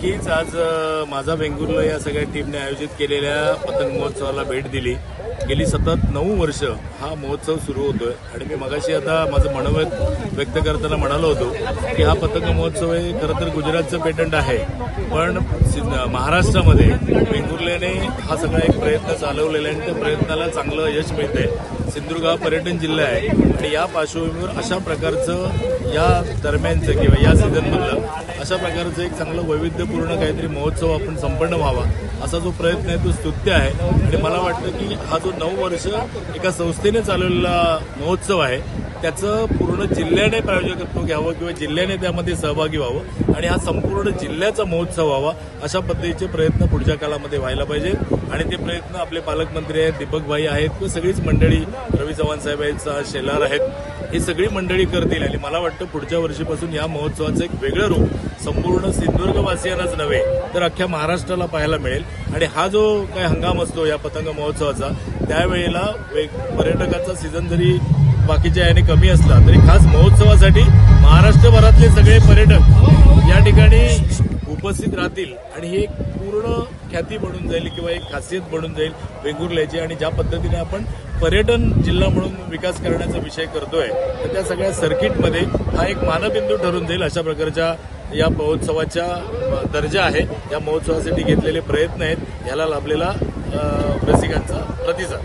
नक्कीच आज माझा वेंगुर्ला या सगळ्या टीमने आयोजित केलेल्या पतंग महोत्सवाला भेट दिली. गेली सतत नऊ वर्ष हा महोत्सव सुरू होतोय. आणि मी मगाशी आता माझं मनोगत व्यक्त करताना म्हणालो होतो की हा पतंग महोत्सव हे खरं तर गुजरातचं पेटंट आहे. पण महाराष्ट्रामध्ये वेंगुर्ल्याने हा सगळा एक प्रयत्न चालवलेला आहे आणि त्या प्रयत्नाला चांगलं यश मिळतंय. सिंधुदुर्ग हा पर्यटन जिल्हा आहे. आणि या पार्श्वभूमीवर अशा प्रकारचं या दरम्यानचं किंवा या सीझनमधलं अशा प्रकारचं एक चांगलं वैविध्यपूर्ण काहीतरी महोत्सव आपण संपन्न व्हावा असा जो प्रयत्न आहे तो स्तुत्य आहे. आणि मला वाटतं की हा जो नऊ वर्ष एका संस्थेने चालवलेला महोत्सव आहे त्याचं पूर्ण जिल्ह्याने प्रायोजकत्व घ्यावं किंवा जिल्ह्याने त्यामध्ये सहभागी व्हावं आणि हा संपूर्ण जिल्ह्याचा महोत्सव व्हावा अशा पद्धतीचे प्रयत्न पुढच्या काळामध्ये व्हायला पाहिजे. आणि ते प्रयत्न आपले पालकमंत्री आहेत दीपकभाई आहेत किंवा सगळीच मंडळी रवी चव्हाण साहेब आहेत शेलार आहेत. ही सगळी मंडळी करतील आणि मला वाटतं पुढच्या वर्षीपासून या महोत्सवाचं एक वेगळं रूप संपूर्ण सिंधुदुर्गवासियांनाच नव्हे तर अख्ख्या महाराष्ट्राला पाहायला मिळेल. आणि हा जो काही हंगाम असतो या पतंग महोत्सवाचा त्यावेळेला वेग- पर्यटकाचा सीझन जरी बाकीच्या याने कमी असला तरी खास महोत्सवासाठी महाराष्ट्रभरातले सगळे पर्यटक या ठिकाणी उपस्थित राहतील. आणि ही एक पूर्ण ख्याती बनून जाईल किंवा एक खासियत बनून जाईल वेंगुर्ल्याची. आणि ज्या पद्धतीने आपण पर्यटन जिल्हा म्हणून विकास करण्याचा विषय करतोय तर त्या सगळ्या सर्किटमध्ये हा एक मानबिंदू ठरून देईल अशा प्रकारच्या या महोत्सवाच्या दर्जा आहे. या महोत्सवासाठी घेतलेले प्रयत्न आहेत. याला लाभलेला रसिकांचा प्रतिसाद.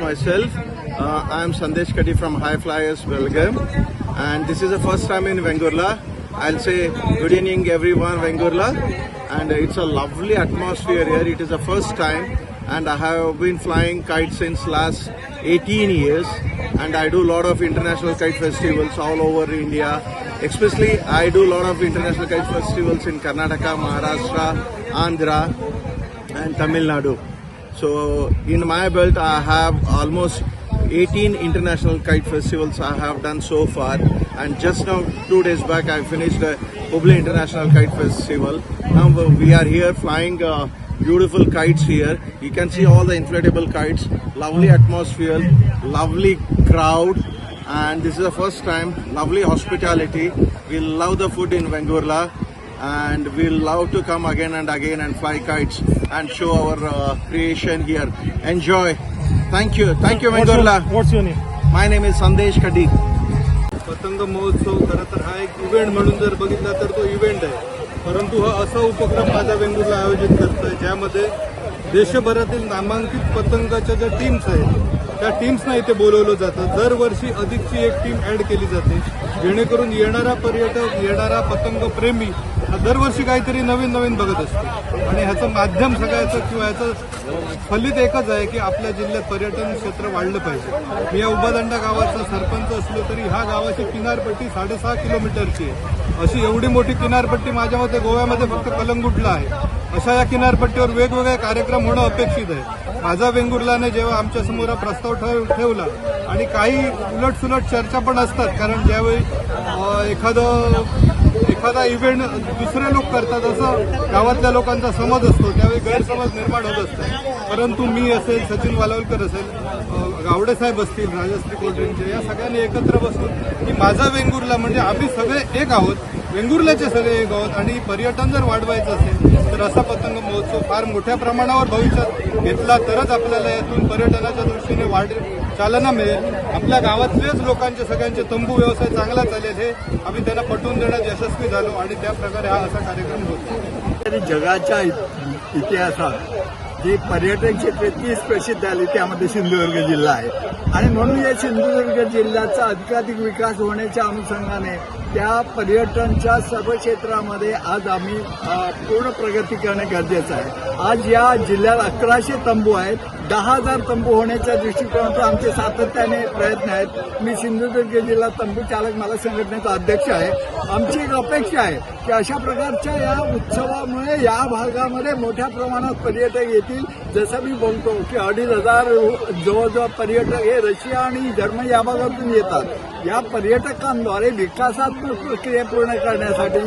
माय self I M Sandesh Katti from high flyers welcome and this is a first time in Vengurla I say good evening everyone Vengurla and it's a lovely atmosphere here it is a first time and I have been flying kites since last 18 years, and I do a lot of international kite festivals all over India. Especially, I do a lot of international kite festivals in Karnataka, Maharashtra, Andhra, and Tamil Nadu. So in my belt, I have almost 18 international kite festivals I have done so far. And just now, two days back, I finished the Hubli International Kite Festival. Now we are here flying uh, beautiful kites here. You can see all the inflatable kites, lovely atmosphere, lovely crowd. And this is the first time, lovely hospitality. We love the food in Vengurla and we love to come again and again and fly kites and show our uh, creation here. Enjoy. Thank you. Thank you, Vengurla. What's your name? My name is Sandesh Kadi. पतंग महोत्सव खरं तर हा एक event म्हणून जर बघितला तर तो इव्हेंट आहे परंतु हा असा उपक्रम माझ्या वेंगुर्ला आयोजित करतोय ज्यामध्ये देशभरातील नामांकित पतंगाच्या ज्या टीम्स आहेत त्या टीम्सना इथे बोलवलं जातं. दरवर्षी अधिकची एक टीम ऍड केली जाते. जेणेकरून येणारा पर्यटक येणारा पतंग प्रेमी हा दरवर्षी काहीतरी नवीन नवीन बघत असतो. आणि ह्याचं माध्यम सगळ्याचं किंवा ह्याचं फलित एकच आहे की आपल्या जिल्ह्यात पर्यटन क्षेत्र वाढलं पाहिजे. मी या उभादंडा गावाचा सरपंच असलो तरी ह्या गावाची किनारपट्टी साडेसहा किलोमीटरची आहे. अशी एवढी मोठी किनारपट्टी माझ्या मते गोव्यामध्ये फक्त कलंगुटला आहे. अशा या किनारपट्टीवर वेगवेगळे कार्यक्रम होणं अपेक्षित आहे. माझा वेंगुर्लाने जेव्हा आमच्यासमोर हा प्रस्ताव ठेव- ठेवला आणि काही उलट सुलट चर्चा पण असतात कारण ज्यावेळी एखादं एखादा इव्हेंट दुसरे लोक करतात असं गावातल्या लोकांचा समज असतो त्यावेळी गैरसमज निर्माण होत असतो परंतु मी असेल सचिन वालावलकर असेल गावडेसाहेब गावडे साहेब असतील राजश्री कोल्ड्रिंकचे या सगळ्यांनी एकत्र बसून की माझा वेंगुर्ला म्हणजे आम्ही सगळे एक आहोत. वेंगुर्ल्याचे सगळे गवत आणि पर्यटन जर वाढवायचं असेल तर असा पतंग महोत्सव फार मोठ्या प्रमाणावर भविष्यात घेतला तरच आपल्याला यातून पर्यटनाच्या दृष्टीने वाढ चालना मिळेल. आपल्या गावातलेच लोकांचे सगळ्यांचे तंबू व्यवसाय चांगला चालेल हे आम्ही त्यांना पटवून देण्यात यशस्वी झालो आणि त्या प्रकारे हा असा कार्यक्रम होतो जगाच्या इतिहासात जी पर्यटन क्षेत्र तीच प्रसिद्ध आली त्यामध्ये सिंधुदुर्ग जिल्हा आहे. आणि म्हणून या सिंधुदुर्ग जिल्ह्याचा अधिकाधिक विकास होण्याच्या अनुषंगाने त्या पर्यटनच्या सर्व क्षेत्रामध्ये आज आम्ही पूर्ण प्रगती करणे गरजेचं आहे. आज या जिल्ह्यात अकराशे तंबू आहेत. दहा हजार तंबू होण्याच्या दृष्टिकोनातून आमचे सातत्याने प्रयत्न आहेत. मी सिंधुदुर्ग जिल्हा तंबू चालक मला संघटनेचा अध्यक्ष आहे. आमची एक अपेक्षा आहे की अशा प्रकारच्या या उत्सवामुळे या भागामध्ये मोठ्या प्रमाणात पर्यटक येतील. जसं मी बोलतो की अडीच हजार जवळजवळ पर्यटक हे रशिया आणि जर्मनी या भागातून येतात. या पर्यटकांद्वारे विकासात्मक प्रक्रिया पूर्ण करण्यासाठी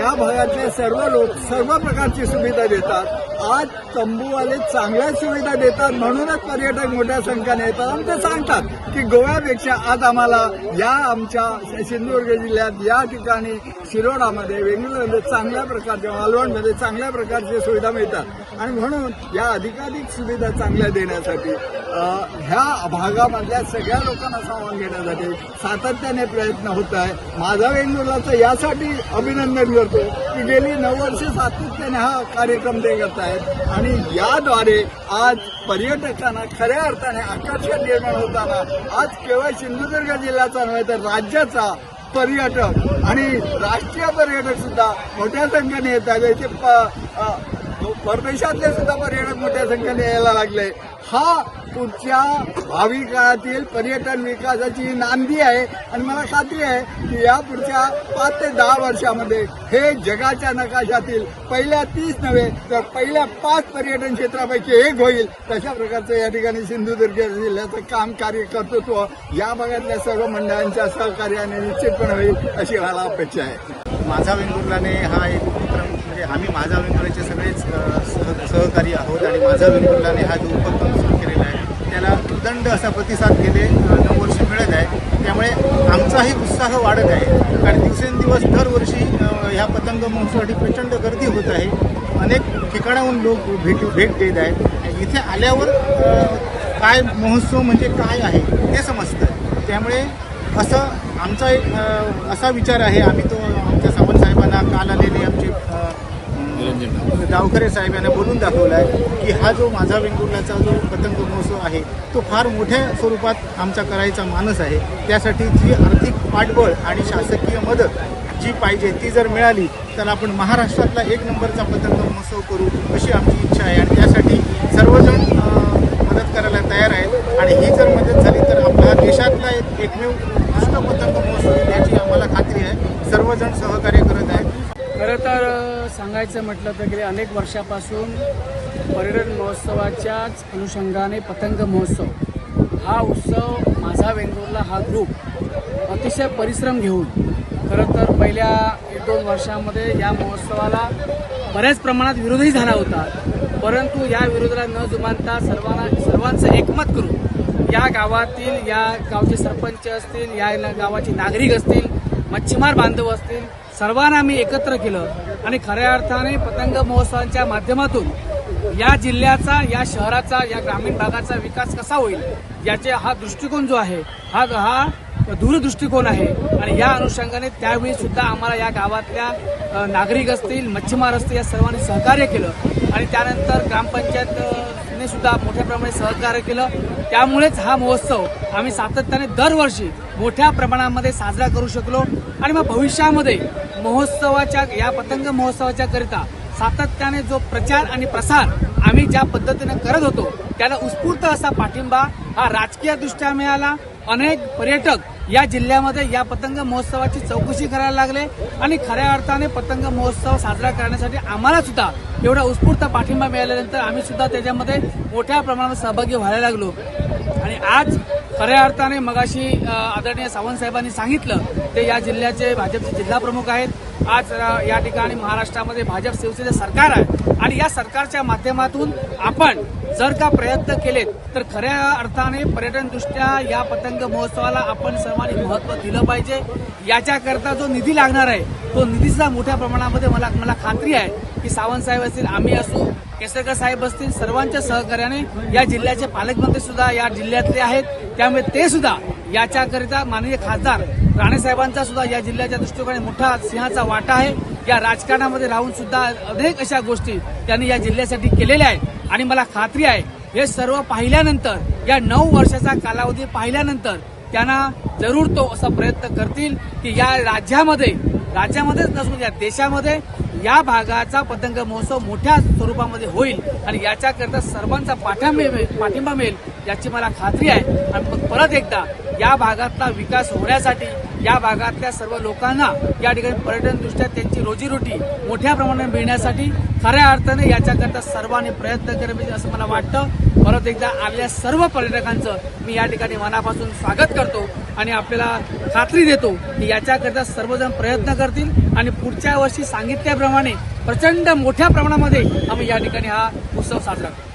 या भागातले सर्व लोक सर्व प्रकारची सुविधा देतात. आज तंबूवाले चांगल्या सुविधा देतात म्हणूनच पर्यटक मोठ्या संख्येने येतात. आणि ते सांगतात की गोव्यापेक्षा आज आम्हाला या आमच्या सिंधुदुर्ग जिल्ह्यात या ठिकाणी शिरोडामध्ये वेंगुर्ल्यामध्ये चांगल्या प्रकारच्या मालवणमध्ये चांगल्या प्रकारच्या सुविधा मिळतात. आणि म्हणून या अधिकाधिक सुविधा चांगल्या देण्यासाठी ह्या भागामधल्या सगळ्या लोकांना सामावून घेण्यासाठी सातत्याने प्रयत्न होत आहे. माझा वेंगुर्लाचं यासाठी अभिनंदन करतो की गेली नऊ वर्ष सातत्याने हा कार्यक्रम ते करत आहेत. आणि याद्वारे आज पर्यटकांना खऱ्या अर्थाने आकर्षण निर्माण होताना आज केवळ सिंधुदुर्ग जिल्ह्याचा नव्हे तर राज्याचा पर्यटक आणि राष्ट्रीय पर्यटक सुद्धा मोठ्या संख्येने येत आहेत. इथे प- परदेशातले सुद्धा पर्यटक मोठ्या संख्येने यायला लागले. हा पुढच्या भावी काळातील पर्यटन विकासाची नांदी आहे. आणि मला खात्री आहे की या पुढच्या पाच ते दहा वर्षामध्ये हे जगाच्या नकाशातील पहिल्या तीस नव्हे तर पहिल्या पाच पर्यटन क्षेत्रापैकी एक होईल. तशा प्रकारचं या ठिकाणी सिंधुदुर्ग जिल्ह्याचं काम कार्य कर्तृत्व या भागातल्या सर्व मंडळांच्या सहकार्याने निश्चितपणे होईल अशी मला अपेक्षा आहे. माझा वेंगुर्लाने हा एक उपक्रम म्हणजे आम्ही माझा वेंगुर्लाचे सगळेच सह सहकारी आहोत आणि माझा वेंगुर्लाने हा जो उपक्रम प्रचंड असा प्रतिसाद गेले अ, नऊ वर्ष मिळत आहे. त्यामुळे आमचाही उत्साह वाढत आहे. कारण दिवसेंदिवस दरवर्षी ह्या पतंग महोत्सवासाठी प्रचंड गर्दी होत आहे. अनेक ठिकाणाहून लोक भेट भेट देत आहेत. इथे आल्यावर काय महोत्सव म्हणजे काय आहे ते समजतं. त्यामुळे असं आमचा एक असा विचार आहे. आम्ही तो आमच्या सावंत साहेबांना काल आलेले आमचे गावकरे साहेब यांना बोलून दाखवला आहे की हा जो माझा वेंगुर्ल्याचा जो पतंग महोत्सव आहे तो फार मोठ्या स्वरूपात आमचा करायचा मानस आहे. त्यासाठी जी आर्थिक पाठबळ आणि शासकीय मदत जी पाहिजे ती जर मिळाली तर आपण महाराष्ट्रातला एक नंबरचा पतंग महोत्सव करू अशी आमची इच्छा आहे आणि त्यासाठी सर्वजण अ, मदत करायला तयार आहेत आणि ही जर मदत झाली तर आपला देशातला एक एकमेव उत्कृष्ट पतंग महोत्सव होईल याची आम्हाला खात्री आहे सर्वजण सहकार्य करत आहेत खरं तर अ, म्हटलं तर गेल्या अनेक वर्षापासून पर्यटन महोत्सवाच्याच अनुषंगाने पतंग महोत्सव. हा उत्सव माझा वेंगुर्ला हा ग्रुप अतिशय परिश्रम घेऊन खरं तर पहिल्या एक दोन वर्षामध्ये या महोत्सवाला बऱ्याच प्रमाणात विरोधही झाला होता. परंतु या विरोधाला न जुमानता सर्वांना सर्वांचं एकमत करून या गावातील या गावचे सरपंच असतील या न- गावाचे नागरिक असतील मच्छीमार बांधव असतील सर्वांना आम्ही एकत्र केलं. आणि खऱ्या अर्थाने पतंग महोत्सवांच्या माध्यमातून या जिल्ह्याचा या शहराचा या ग्रामीण भागाचा विकास कसा होईल याचे हा दृष्टिकोन जो आहे हा हा दूरदृष्टिकोन आहे. आणि या अनुषंगाने त्यावेळी सुद्धा आम्हाला या गावातल्या नागरिक असतील मच्छीमार असतील या सर्वांनी सहकार्य केलं. आणि त्यानंतर ग्रामपंचायत सुद्धा मोठ्या प्रमाणात सहकार्य केलं. त्यामुळेच हा महोत्सव आम्ही सातत्याने दरवर्षी मोठ्या प्रमाणामध्ये साजरा करू शकलो. आणि मग भविष्यामध्ये महोत्सवाच्या या पतंग महोत्सवाच्या करिता सातत्याने जो प्रचार आणि प्रसार आम्ही ज्या पद्धतीने करत होतो त्याला उत्स्फूर्त असा पाठिंबा हा राजकीय दृष्ट्या मिळाला. अनेक पर्यटक या जिल्ह्यामध्ये या पतंग महोत्सवाची चौकशी करायला लागले आणि खऱ्या अर्थाने पतंग महोत्सव साजरा करण्यासाठी आम्हाला सुद्धा एवढा उत्स्फूर्त पाठिंबा मिळाल्यानंतर आम्ही सुद्धा त्याच्यामध्ये मोठ्या प्रमाणात सहभागी व्हायला लागलो. आणि आज खऱ्या अर्थाने मगाशी आदरणीय सावंत साहेबांनी सांगितलं ते या जिल्ह्याचे भाजपचे जिल्हा प्रमुख आहेत. आज या ठिकाणी महाराष्ट्रामध्ये भाजप शिवसेने सरकार आहे. आणि या सरकारच्या माध्यमातून आपण जर का प्रयत्न केलेत तर खऱ्या अर्थाने पर्यटनदृष्ट्या या पतंग महोत्सवाला आपण सर्वांनी महत्त्व दिलं पाहिजे. याच्याकरता जो निधी लागणार आहे तो निधीचा मोठ्या प्रमाणामध्ये मला मला खात्री आहे की सावंत साहेब असतील आम्ही असू केसरकर साहेब असतील सर्वांच्या सहकार्याने या जिल्ह्याचे पालकमंत्री सुद्धा या जिल्ह्यातले आहेत. त्यामुळे ते सुद्धा याच्याकरिता माननीय खासदार राणेसाहेबांचा सुद्धा या जिल्ह्याच्या दृष्टिकोनाने मोठा सिंहाचा वाटा आहे. या राजकारणामध्ये राहून सुद्धा अनेक अशा गोष्टी त्यांनी या जिल्ह्यासाठी केलेल्या आहेत. आणि मला खात्री आहे हे सर्व पाहिल्यानंतर या नऊ वर्षाचा कालावधी पाहिल्यानंतर त्यांना जरूर तो असा प्रयत्न करतील की या राज्यामध्ये राज्यामध्येच नसून म्हणजे या देशामध्ये या भागाचा पतंग महोत्सव मोठ्या स्वरूपामध्ये होईल आणि याच्याकरता सर्वांचा पाठिंबा मिळेल पाठिंबा मिळेल याची मला खात्री आहे. आणि मग परत एकदा या भागातला विकास होण्यासाठी या भागातल्या सर्व लोकांना या ठिकाणी पर्यटनदृष्ट्या त्यांची रोजीरोटी मोठ्या प्रमाणात मिळण्यासाठी खऱ्या अर्थाने याच्याकरता सर्वांनी प्रयत्न केले पाहिजे असं मला वाटतं. परत एकदा आलेल्या सर्व पर्यटकांचं मी या ठिकाणी मनापासून स्वागत करतो आणि आपल्याला खात्री देतो की याच्याकरता सर्वजण प्रयत्न करतील आणि पुढच्या वर्षी सांगितल्याप्रमाणे प्रचंड मोठ्या प्रमाणामध्ये आम्ही या ठिकाणी हा उत्सव साजरा करतो.